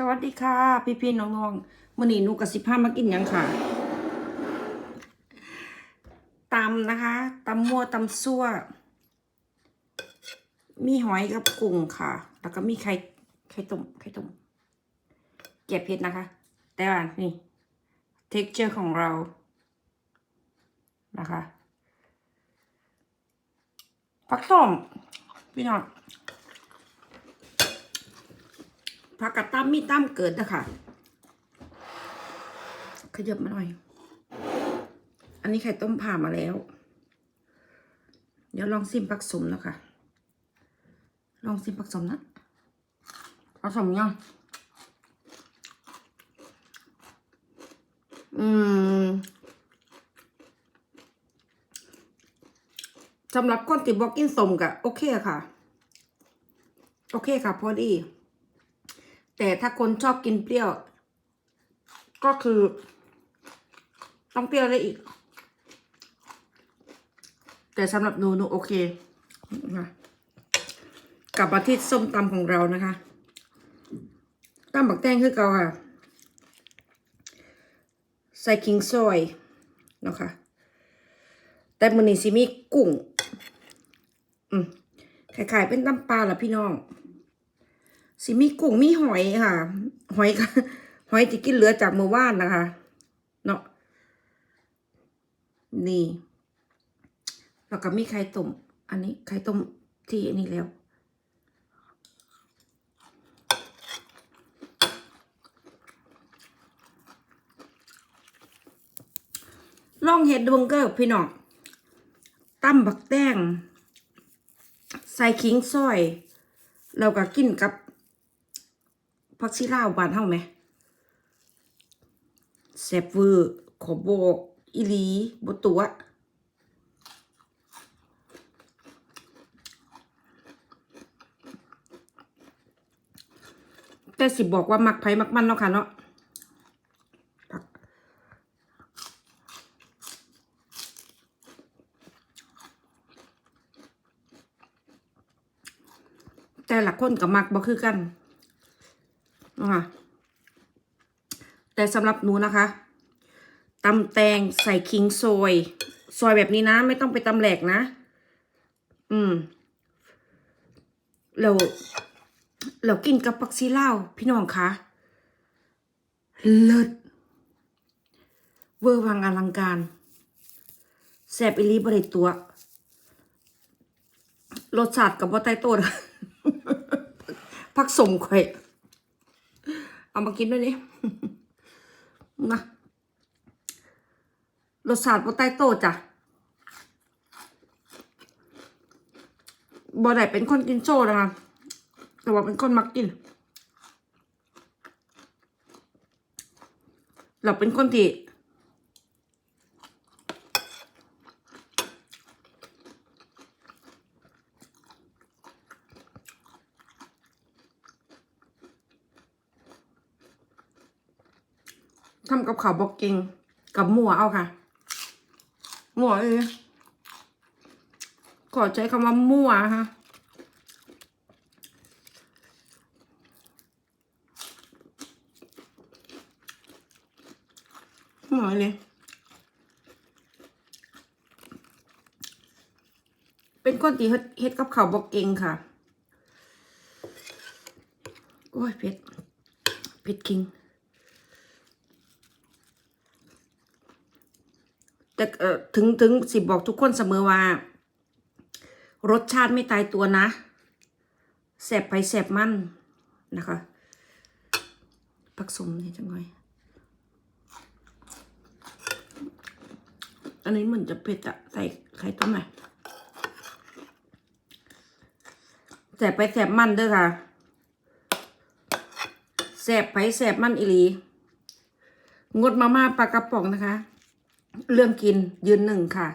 สวัสดีค่ะ พี่พี่ๆน้องๆมื่อนี้หนูกับสิบห้ามากินยังค่ะตำนะคะตำมั่วตำซั่ว มีหอยกับกุ้งค่ะ แล้วก็มีไข่ไข่ต้มไข่ต้มเก็บเผ็ดนะคะ แต่ว่านี่เท็กเจอร์ของเรานะคะผักต้มพี่น้อง ผักกระตั้มมีตั้มเกิดนะคะขยับมาหน่อย อันนี้ไข่ต้มผ่ามาแล้ว เดี๋ยวลองซิมผักสมนะคะ ลองซิมผักสมนะเอาสมยังอืมสำหรับคนที่บอกกินสมกะโอเคค่ะ โอเคค่ะ พอดี แต่ถ้าคนชอบกินเปรี้ยว ก็คือ ต้องเปรี้ยวได้อีก แต่สำหรับหนูหนูโอเคนะกลับมาที่ส้มตำของเรานะคะตำบักแตงคือเก่าค่ะ ใส่คิงซอยเนาะคะแต่มันนี่สิมีกุ้ง อืมคล้ายๆเป็นตำปลาล่ะพี่น้อง สิมีกุ้งมีหอยค่ะ หอยก็หอยที่กินเหลือจากเมื่อวานนะคะ เนาะนี่ แล้วก็มีไข่ต้ม อันนี้ไข่ต้มที่อันนี้แล้ว ลองเห็ดดวงเกอร์พี่น้องตั้มบักแตงใส่ขิงซอย เราก็กินกับ ผักชีลาวบานเฮาไหมแซ่บเวอร์ขอบอกอีลีบตัวแต่สิบอกว่ามักไผ่มักมันเนาะค่ะเนาะแต่ละคนกับมักบ่คือกัน นะคะแต่สำหรับหนูนะคะตำแตงใส่คิงซอยซอยแบบนี้นะ ไม่ต้องไปตำแหลกนะ อืมเราเรากินกับปักซีเลาพี่น้องคะเลิศเวอร์วังอลังการแซบอิลีบริตัวรสชาติกับว่าไตโต้นะผักสมข่อย เอามากินด้วยนี่นะรสชาติว่าไตโต้จ้ะบ่ได้เป็นคนกินโซ่นะคะแต่ว่าเป็นคนมักกิน เราเป็นคนที่ ทำกับข่าวบอกเก่งกับหมัวเอาค่ะหมัวเออขอใช้คำว่ามั่วนะคะหมัวเลยเป็นคนที่เฮ็ดเฮดกับข่าวบอกเก่งค่ะ โอ้ยเผ็ดเผ็ดคิง แต่เอ่อถึงถึงสิบอกทุกคนเสมอว่า รสชาติไม่ตายตัวนะแสบไปแสบมันนะคะผักสมนี่จังไงอันนี้เหมือนจะเผ็ดอะใส่ไข่ต้มไหมแสบไปแสบมันเด้อค่ะแสบไปแสบมันอีหลี งดมาม่าปลากระป๋องนะคะ เรื่องกินยืนหนึ่งค่ะ